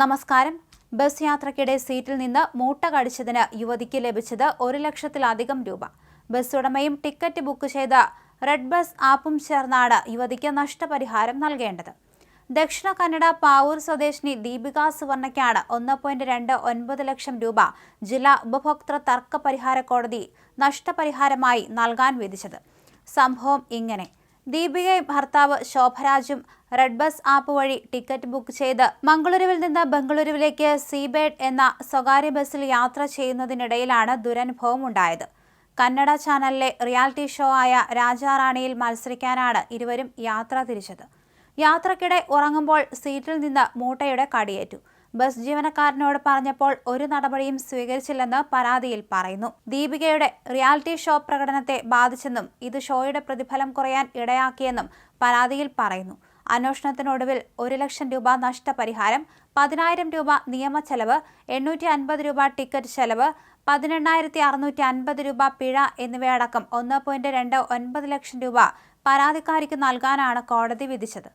നമസ്കാരം. ബസ് യാത്രയ്ക്കിടെ സീറ്റിൽ നിന്ന് മൂട്ട കടിച്ചതിന് യുവതിക്ക് ലഭിച്ചത് ഒരു ലക്ഷത്തിലധികം രൂപ. ബസ് ഉടമയും ടിക്കറ്റ് ബുക്ക് ചെയ്ത റെഡ് ബസ് ആപ്പും ചേർന്നാണ് യുവതിക്ക് നഷ്ടപരിഹാരം നൽകേണ്ടത്. ദക്ഷിണ കന്നഡ പാവൂർ സ്വദേശിനി ദീപിക സുവർണയ്ക്കാണ് ഒന്ന് പോയിന്റ് രണ്ട് ഒൻപത് ലക്ഷം രൂപ ജില്ലാ ഉപഭോക്തൃ തർക്ക പരിഹാര കോടതി നഷ്ടപരിഹാരമായി നൽകാൻ വിധിച്ചത്. സംഭവം ഇങ്ങനെ. ദീപികയും ഭർത്താവ് ശോഭരാജും റെഡ് ബസ് ആപ്പ് വഴി ടിക്കറ്റ് ബുക്ക് ചെയ്ത് മംഗളൂരുവിൽ നിന്ന് ബംഗളൂരുവിലേക്ക് സീബേഡ് എന്ന സ്വകാര്യ ബസ്സിൽ യാത്ര ചെയ്യുന്നതിനിടയിലാണ് ദുരനുഭവം ഉണ്ടായത്. കന്നഡ ചാനലിലെ റിയാലിറ്റി ഷോ ആയ രാജാറാണിയിൽ മത്സരിക്കാനാണ് ഇരുവരും യാത്ര തിരിച്ചത്. യാത്രക്കിടെ ഉറങ്ങുമ്പോൾ സീറ്റിൽ നിന്ന് മൂട്ടയുടെ കടിയേറ്റു. ബസ് ജീവനക്കാരനോട് പറഞ്ഞപ്പോൾ ഒരു നടപടിയും സ്വീകരിച്ചില്ലെന്ന് പരാതിയിൽ പറയുന്നു. ദീപികയുടെ റിയാലിറ്റി ഷോ പ്രകടനത്തെ ബാധിച്ചെന്നും ഇത് ഷോയുടെ പ്രതിഫലം കുറയാൻ ഇടയാക്കിയെന്നും പരാതിയിൽ പറയുന്നു. അന്വേഷണത്തിനൊടുവിൽ ഒരു ലക്ഷം രൂപ നഷ്ടപരിഹാരം പതിനായിരം രൂപ നിയമ ചെലവ് എണ്ണൂറ്റി അൻപത് രൂപ ടിക്കറ്റ് ചെലവ് പതിനെണ്ണായിരത്തി അറുന്നൂറ്റി അൻപത് രൂപ പിഴ എന്നിവയടക്കം ഒന്ന് പോയിന്റ് രണ്ട് ഒൻപത് ലക്ഷം രൂപ പരാതിക്കാരിക്ക് നൽകാനാണ് കോടതി വിധിച്ചത്.